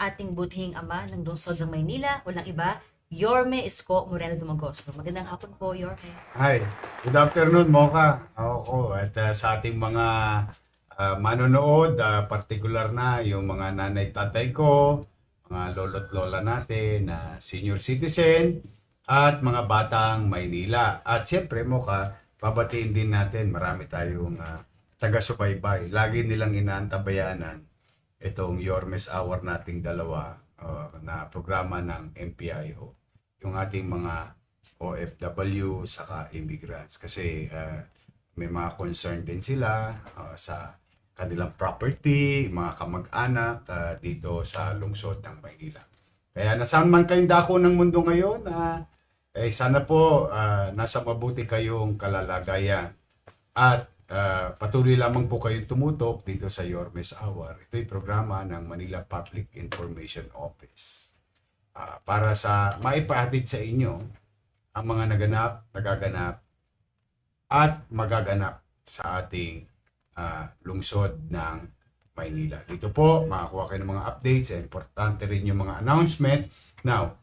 ating buthing ama ng lungsod ng Maynila, walang iba, Yorme Isko Moreno Dumagoso. Magandang hapon po, Yorme. Hi, good afternoon Mocha. Ako at uh, sa ating mga uh, manonood, uh, particular na yung mga nanay tatay ko, mga lolo't lola natin na senior citizen at mga batang Maynila. At syempre Mocha, babatiin din natin marami tayong uh, taga-subaybay. Lagi nilang inaantabayanan itong Yormes Hour nating dalawa uh, na programa ng MPIO. Yung ating mga OFW saka immigrants kasi uh, may mga concern din sila uh, sa kanilang property, mga kamag-anak uh, dito sa lungsod ng Maynila. Kaya nasaan man kayong dako ng mundo ngayon, uh, eh, sana po uh, nasa mabuti kayong kalalagayan. At uh, patuloy lamang po kayong tumutok dito sa Yormes Hour. Ito'y programa ng Manila Public Information Office ah, para sa maipahatid sa inyo ang mga naganap, nagaganap at magaganap sa ating ah, lungsod ng Maynila. Dito po, makakuha kayo ng mga updates. Importante rin yung mga announcement. Now,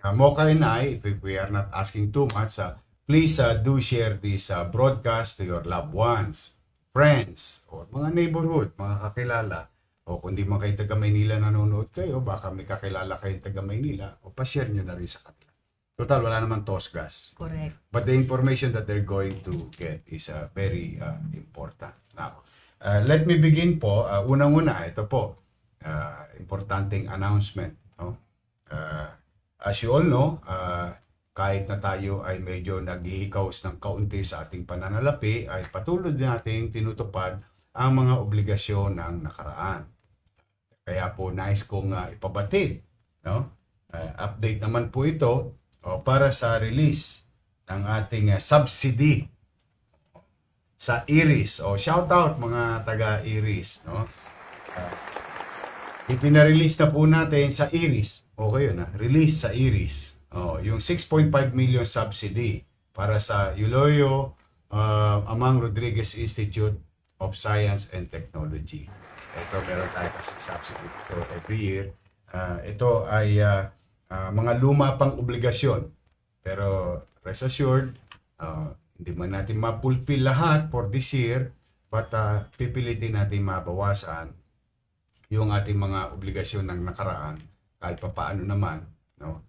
uh, Mocha and I, if we are not asking too much, ah, please ah, do share this ah, broadcast to your loved ones, friends, or mga neighborhood, mga kakilala. O kung di man kayo taga Maynila nanonood kayo, baka may kakilala kayong taga Maynila, o pa-share nyo na rin sa kanila. Total, wala naman tosgas. Correct. But the information that they're going to get is uh, very uh, important. Now, uh, let me begin po. Uh, unang-una, ito po, uh, importanteng announcement. No? Uh, as you all know, uh, kahit na tayo ay medyo naghihikaos ng kaunti sa ating pananalapi, ay patuloy nating tinutupad ang mga obligasyon ng nakaraan. Kaya po nais kong uh, ipabatid. No? Uh, update naman po ito o, para sa release ng ating uh, subsidy sa Iris. O shout out mga taga Iris, no? Uh, ipinarelease na po natin sa Iris. Okay yun, ha? Release sa Iris. O, yung 6.5 million subsidy para sa Iloyo uh, Amang Rodriguez Institute of Science and Technology. Ito, meron tayo kasi subsidy ito every year. Ah, ito ay ah, ah, mga luma pang obligasyon. Pero rest assured, ah, hindi man natin mapulpil lahat for this year, but ah, pipilitin natin mabawasan yung ating mga obligasyon ng nakaraan kahit papaano naman, no?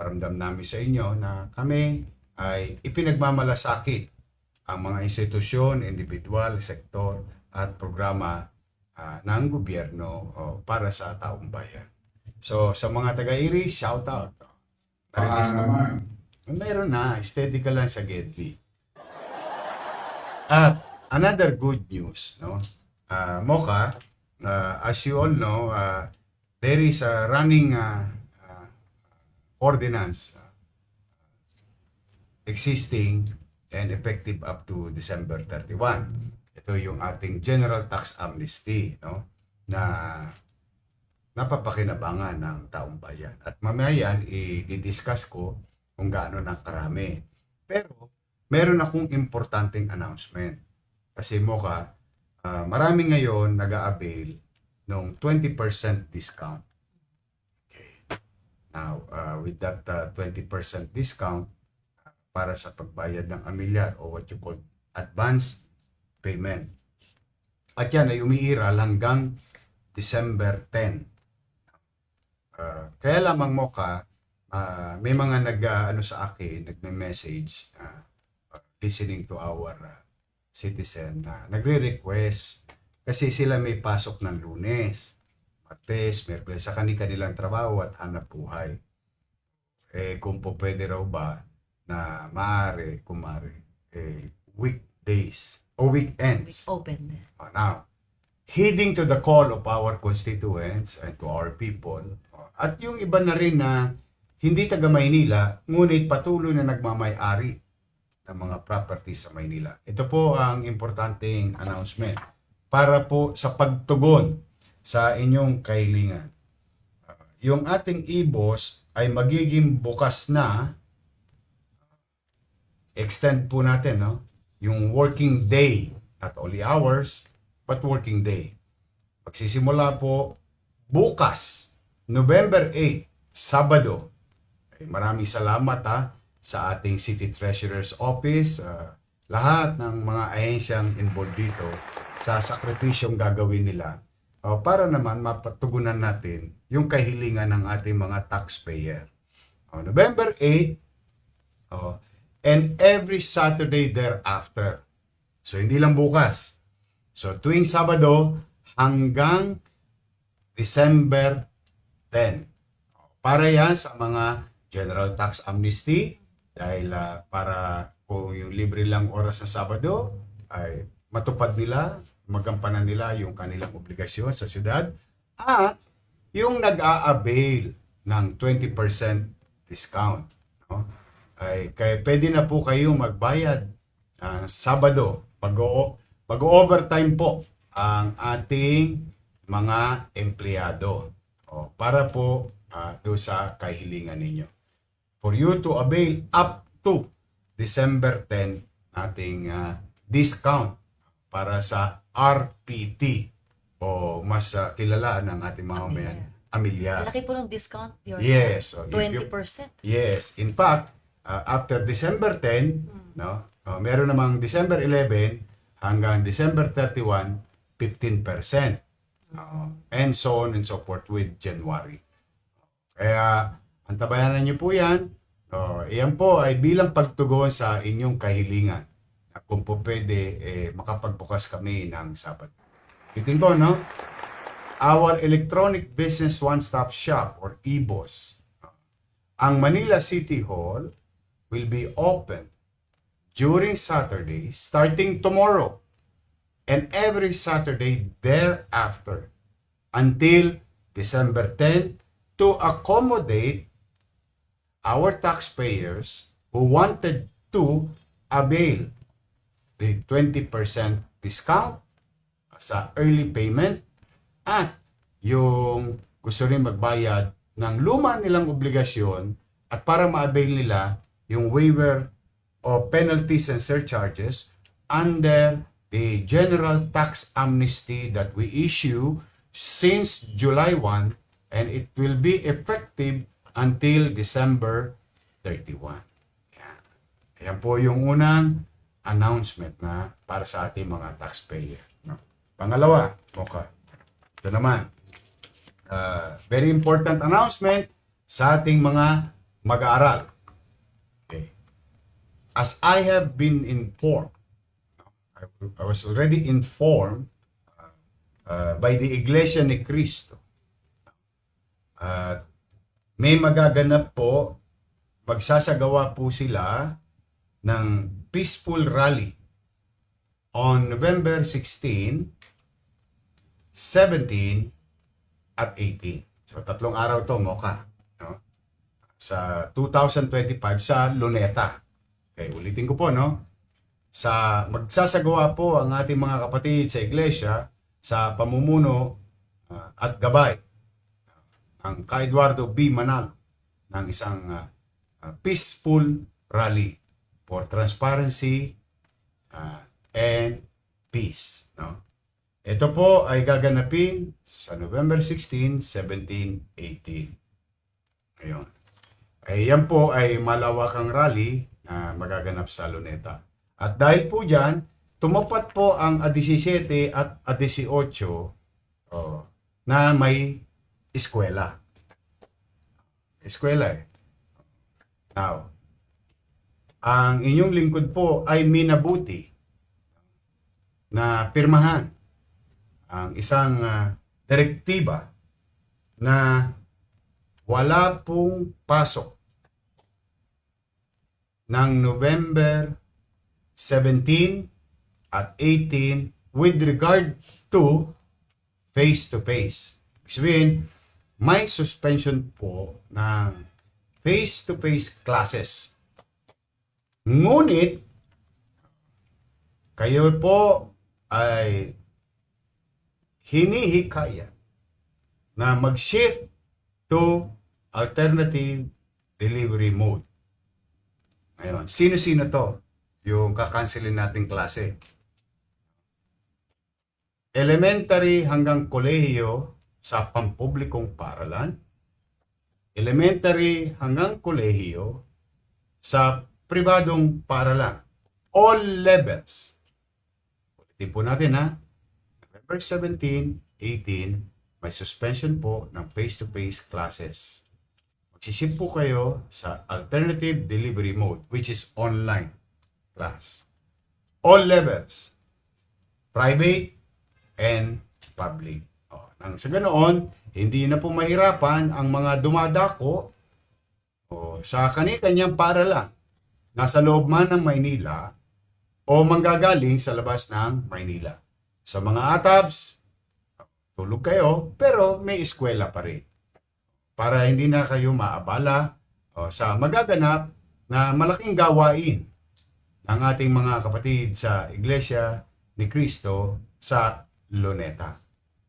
Maiparamdam namin sa inyo na kami ay ipinagmamalasakit ang mga institusyon, individual, sektor at programa ah, ng gobyerno oh, para sa taong bayan. So, sa mga taga-Iris, shout out. Na-release na. Meron na. Steady ka lang sa Gedli. At another good news, no? Uh, Mocha, uh, as you all know, uh, there is a running uh, uh, ordinance uh, existing and effective up to December 31. Ito yung ating General Tax Amnesty, no? Na napapakinabangan ng taong bayan. At mamaya yan, i-discuss ko kung gaano ng karami. Pero, meron akong importanteng announcement. Kasi Mocha, ah, marami ngayon nag-a-avail ng 20% discount. Now, ah, with that ah, 20% discount, ah, para sa pagbayad ng amilyar o what you call advance payment. At yan ay umiiral hanggang December 10. Ah, kaya lamang mo ka, ah, may mga nag ah, ano sa akin, nagme-message ah, listening to our ah, citizen na nagre-request kasi sila may pasok ng lunes, martes, merkules sa kanilang trabaho at hanap buhay. Eh kung po pwede raw ba na maaari, kung maaari, eh, weekdays o weekends. Open. Uh, now, heeding to the call of our constituents and to our people, uh, at yung iba na rin na hindi taga Maynila, ngunit patuloy na nagmamay-ari ng mga property sa Maynila. Ito po ang importanteng announcement para po sa pagtugon sa inyong kahilingan. Uh, yung ating IBOS ay magiging bukas na. Extend po natin no? Yung working day not only hours but working day. Magsisimula po bukas, November 8, Sabado. Eh, maraming salamat ha sa ating City Treasurer's Office, ah, lahat ng mga ahensyang involved dito sa sakripisyong gagawin nila oh, para naman mapatugunan natin yung kahilingan ng ating mga taxpayer. Oh, November 8, oh, and every Saturday thereafter. So, hindi lang bukas. So, tuwing Sabado hanggang December 10. Para yan sa mga general tax amnesty dahil ah, para kung yung libre lang oras sa Sabado ay matupad nila, magampanan nila yung kanilang obligasyon sa syudad at yung nag-a-avail ng 20% discount. No? Ay, kaya pwede na po kayong magbayad ah, Sabado pag pag-overtime po ang ating mga empleyado o, para po ah, do sa kahilingan ninyo. For you to avail up to December 10 ating ah, discount para sa RPT o mas ah, kilala ng ating mga mayan, Amilyar. Malaki po ng discount. Your Yes. So, if you- 20%. Yes, in fact, uh, after December 10, no, uh, meron namang December 11 hanggang December 31, 15%. Oo. and so on and so forth with January. Kaya, antabayanan niyo po yan. Oh, iyan po ay bilang pagtugon sa inyong kahilingan. Kung po pwede, eh, makapagbukas kami ng Sabado. Itin ko, no? Our Electronic Business One-Stop Shop or EBOS ang Manila City Hall will be open during Saturday starting tomorrow and every Saturday thereafter until December 10 to accommodate our taxpayers who wanted to avail the 20% discount sa early payment at yung gusto rin magbayad ng luma nilang obligasyon at para ma-avail nila yung waiver of penalties and surcharges under the general tax amnesty that we issue since July 1 and it will be effective until December 31. Yan. Ayan po yung unang announcement na para sa ating mga taxpayer. No? Pangalawa, okay. Ito naman, uh, very important announcement sa ating mga mag-aaral. Okay. As I have been informed, I, was already informed uh, uh, by the Iglesia ni Cristo. At may magaganap po, magsasagawa po sila ng peaceful rally on November 16, 17, at 18. So, tatlong araw to, Mocha. No? Sa 2025 sa Luneta. Okay, ulitin ko po, no? Sa magsasagawa po ang ating mga kapatid sa iglesia sa pamumuno ah, at gabay ang ka Eduardo B. Manalo ng isang ah, peaceful rally for transparency ah, and peace. No? Ito po ay gaganapin sa November 16, 17, 18. Ayun. Ay, yan po ay malawakang rally na magaganap sa Luneta. At dahil po dyan, tumapat po ang A17 at A18 oh, na may eskwela. Eskwela eh. Now, ang inyong lingkod po ay minabuti na pirmahan ang isang ah, direktiba na wala pong pasok ng November 17 at 18 with regard to face-to-face. Ibig sabihin, may suspension po ng face-to-face classes. Ngunit, kayo po ay hinihikaya na mag-shift to alternative delivery mode. Ngayon, sino-sino to? Yung kakancelin nating klase. Elementary hanggang kolehiyo sa pampublikong paralan, elementary hanggang kolehiyo, sa pribadong paralan. All levels. Ulitin po natin ha. November 17, 18, may suspension po ng face-to-face classes. Magsisip po kayo sa alternative delivery mode, which is online class. All levels. Private and public. O, nang sa ganoon, hindi na po mahirapan ang mga dumadako o, sa kani-kanyang paralan. Nasa loob man ng Maynila o manggagaling sa labas ng Maynila. Sa mga atabs, tulog kayo, pero may eskwela pa rin. Para hindi na kayo maabala o, sa magaganap na malaking gawain ng ating mga kapatid sa Iglesia ni Cristo sa Luneta.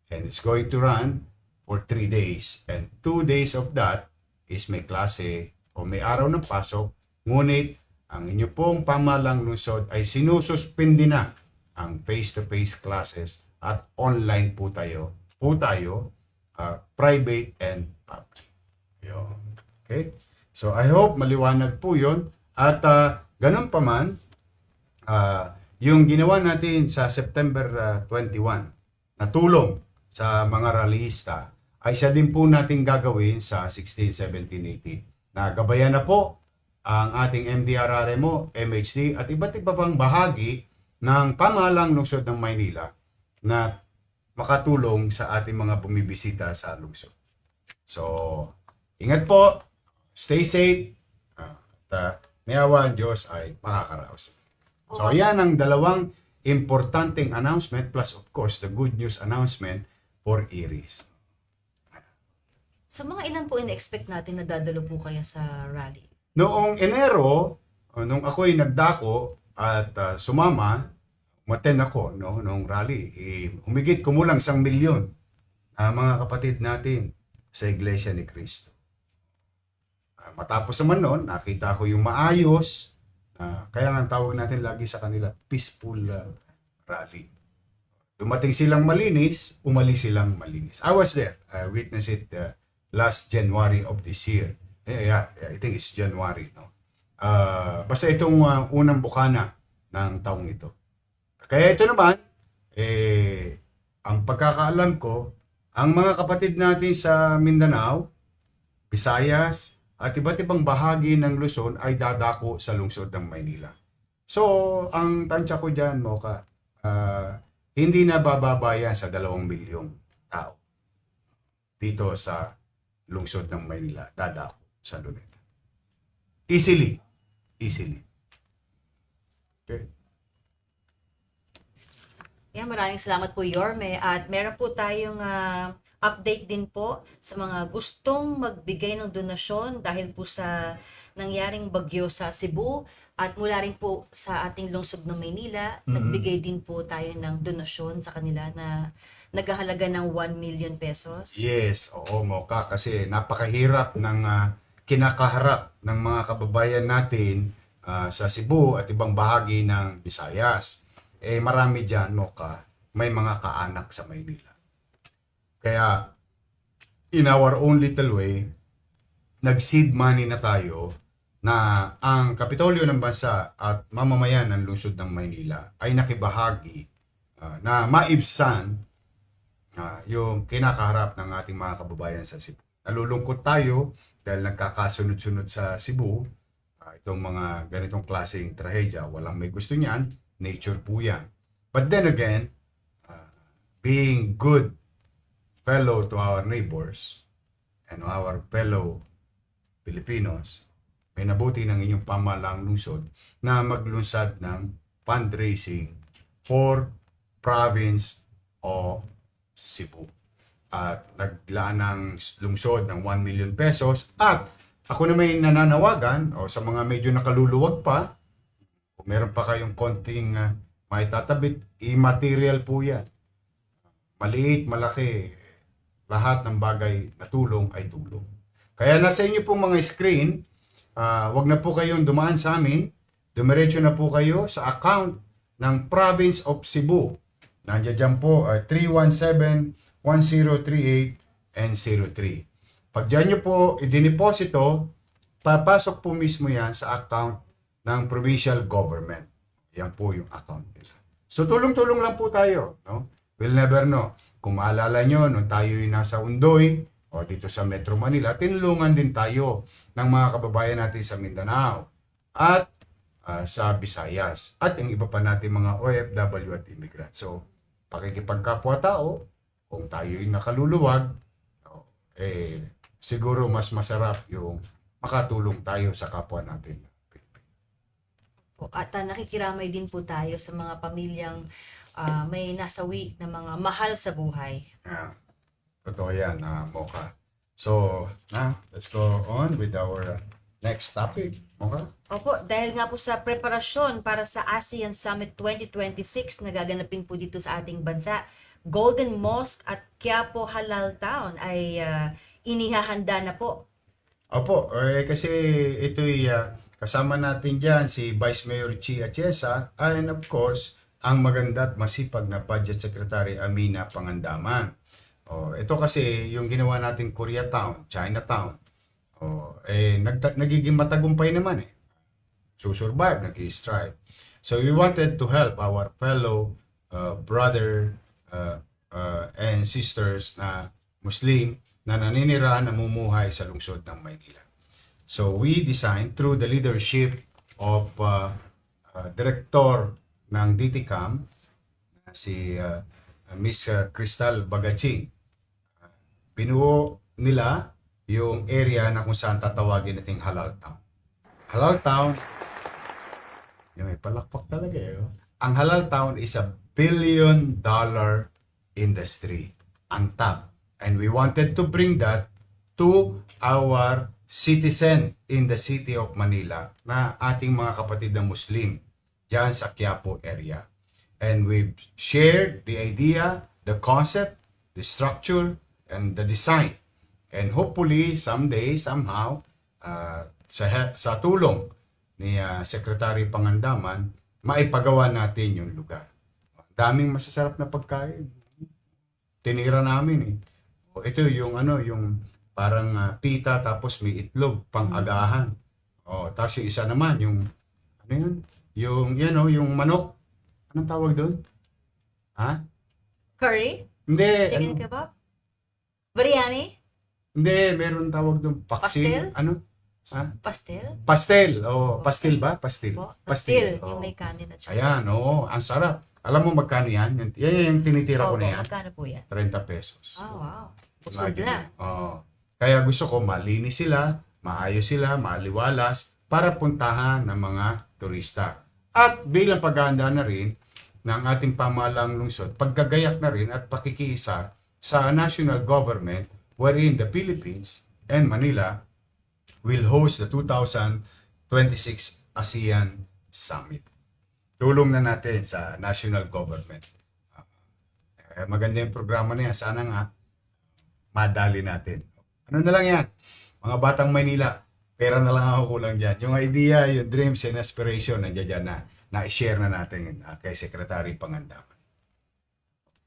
And it's going to run for three days. And two days of that is may klase o may araw ng pasok. Ngunit ang inyo pong pamalang lungsod ay sinususpindi na ang face-to-face classes at online po tayo, po tayo, uh, private and public. Yun. Okay? So I hope maliwanag po yun. At uh, ganun pa man, ah, yung ginawa natin sa September ah, 21 na tulong sa mga rallyista ay siya din po natin gagawin sa 16, 17, 18 na gabayan na po ang ating MDRRMO, MHD at iba't iba pang bahagi ng pamahalang lungsod ng Maynila na makatulong sa ating mga bumibisita sa lungsod. So, ingat po, stay safe, ah, at uh, may awa ang Diyos ay makakaraos. So, yan ang dalawang importanteng announcement plus of course the good news announcement for Iris. Sa mga ilan po in-expect natin na dadalo po kaya sa rally? Noong Enero, uh, nung ako'y nagdako at uh, sumama, umaten ako no, nung rally, eh, humigit kumulang isang milyon na mga kapatid natin sa Iglesia ni Cristo. Ah, matapos naman noon, nakita ko yung maayos, ah, kaya nga tawag natin lagi sa kanila, peaceful ah, rally. Dumating silang malinis, umalis silang malinis. I was there. I witnessed it uh, last January of this year. Eh, yeah, I think it's January. No? Ah, basta itong ah, unang bukana ng taong ito. Kaya ito naman, eh, ang pagkakaalam ko, ang mga kapatid natin sa Mindanao, Visayas, at iba't ibang bahagi ng Luzon ay dadako sa lungsod ng Maynila. So, ang tansya ko dyan, Moka, ah, hindi na bababa sa dalawang milyong tao dito sa lungsod ng Maynila, dadako sa Luneta. Easily. Easily. Okay. Yan, maraming salamat po, Yorme. At meron po tayong ah, update din po sa mga gustong magbigay ng donasyon dahil po sa nangyaring bagyo sa Cebu at mula rin po sa ating lungsod ng Maynila, Mhm. nagbigay din po tayo ng donasyon sa kanila na naghahalaga ng 1 million pesos. Yes, oo, Moka. Kasi napakahirap ng ah, kinakaharap ng mga kababayan natin ah, sa Cebu at ibang bahagi ng Visayas. Eh, marami dyan, Moka, may mga kaanak sa Maynila. Kaya, in our own little way, nag-seed money na tayo na ang Kapitolyo ng Bansa at mamamayan ng lungsod ng Maynila ay nakibahagi ah, na maibsan ah, yung kinakaharap ng ating mga kababayan sa Cebu. Nalulungkot tayo dahil nagkakasunod-sunod sa Cebu ah, itong mga ganitong klaseng trahedya. Walang may gusto niyan. Nature po yan. But then again, ah, being good fellow to our neighbors and our fellow Filipinos, may nabuti ng inyong pamalang lungsod na maglunsad ng fundraising for province of Cebu at naglaan ng lungsod ng 1 million pesos. At ako na may nananawagan o sa mga medyo nakaluluwag pa kung meron pa kayong konting ah, uh, may tatabit immaterial po yan. Maliit malaki lahat ng bagay na tulong ay tulong. Kaya nasa inyo pong mga screen uh, wag na po kayong dumaan sa amin. Dumiretso na po kayo sa account ng province of Cebu. Nandiyan dyan po ah, uh, 317 1038 and 03. Pag dyan nyo po idineposito, papasok po mismo yan sa account ng provincial government. Yan po yung account nila. So tulong-tulong lang po tayo. No? We'll never know. Kung maalala nyo, nung tayo yung nasa Undoy, o dito sa Metro Manila, tinulungan din tayo ng mga kababayan natin sa Mindanao at uh, sa Visayas at yung iba pa natin mga OFW at immigrant. So, pakikipagkapwa tao, kung tayo yung nakaluluwag, oh, eh, siguro mas masarap yung makatulong tayo sa kapwa natin. At ah, nakikiramay din po tayo sa mga pamilyang ah, may nasawi na mga mahal sa buhay. Yeah. Totoo yan, na Mocha. So, na, let's go on with our uh, next topic. Mocha? Opo, dahil nga po sa preparasyon para sa ASEAN Summit 2026 na gaganapin po dito sa ating bansa, Golden Mosque at Quiapo Halal Town ay ah, inihahanda na po. Opo, eh, kasi ito'y uh, kasama natin dyan si Vice Mayor Chi Atiesa and of course, ang maganda at masipag na Budget Secretary Amina Pangandaman. Oh, ito kasi yung ginawa natin Koreatown, Chinatown. Oh, eh nagta- nagiging matagumpay naman eh. Susurvive, nag-strive. So we wanted to help our fellow uh, brother uh, uh, and sisters na Muslim na naninirahan, namumuhay sa lungsod ng Maynila. So we designed through the leadership of uh, uh, Director ng DTCAM, si uh, Miss uh, Crystal Bagaching. Binuo nila yung area na kung saan tatawagin nating Halal Town. Halal Town, yung may palakpak talaga eh. oh. Ang Halal Town is a billion dollar industry. Ang top. And we wanted to bring that to our citizen in the city of Manila na ating mga kapatid na Muslim dyan sa Quiapo area. And we've shared the idea, the concept, the structure, and the design. And hopefully, someday, somehow, uh, sa, sa tulong ni uh, Secretary Pangandaman, maipagawa natin yung lugar. Daming masasarap na pagkain. Tinira namin eh. O, ito yung ano, yung parang ah, pita tapos may itlog pang agahan. O, tapos yung isa naman, yung ano yun? Yung, yan o, yung manok. Anong tawag doon? Ha? Curry? Hindi, Chicken ano, kebab? Biryani? hindi, meron tawag doon. Pastel? Paksil? Ano? Ha? Pastel? Pastel. O, pastel ba? Pastel. Po? Pastel. oo. Yung may kanin at saka. Ayan, oo. Ang sarap. Alam mo magkano yan? Yan, yan yung tinitira ko Opo, na yan. magkano po yan? 30 pesos. Ah, wow. Busog Imagine na. Oo. Kaya gusto ko malinis sila, maayos sila, maliwalas para puntahan ng mga turista. At bilang paghahanda na rin ng ating pamahalang lungsod, pagkagayak na rin at pakikiisa sa national government wherein the Philippines and Manila will host the 2026 ASEAN Summit. Tulong na natin sa national government. Eh, maganda yung programa na yan. Sana nga madali natin. Ano na lang yan? Mga batang Maynila, pera na lang ako kulang dyan. Yung idea, yung dreams and aspiration, nandiyan dyan na, na-share na natin uh, kay Secretary Pangandaman.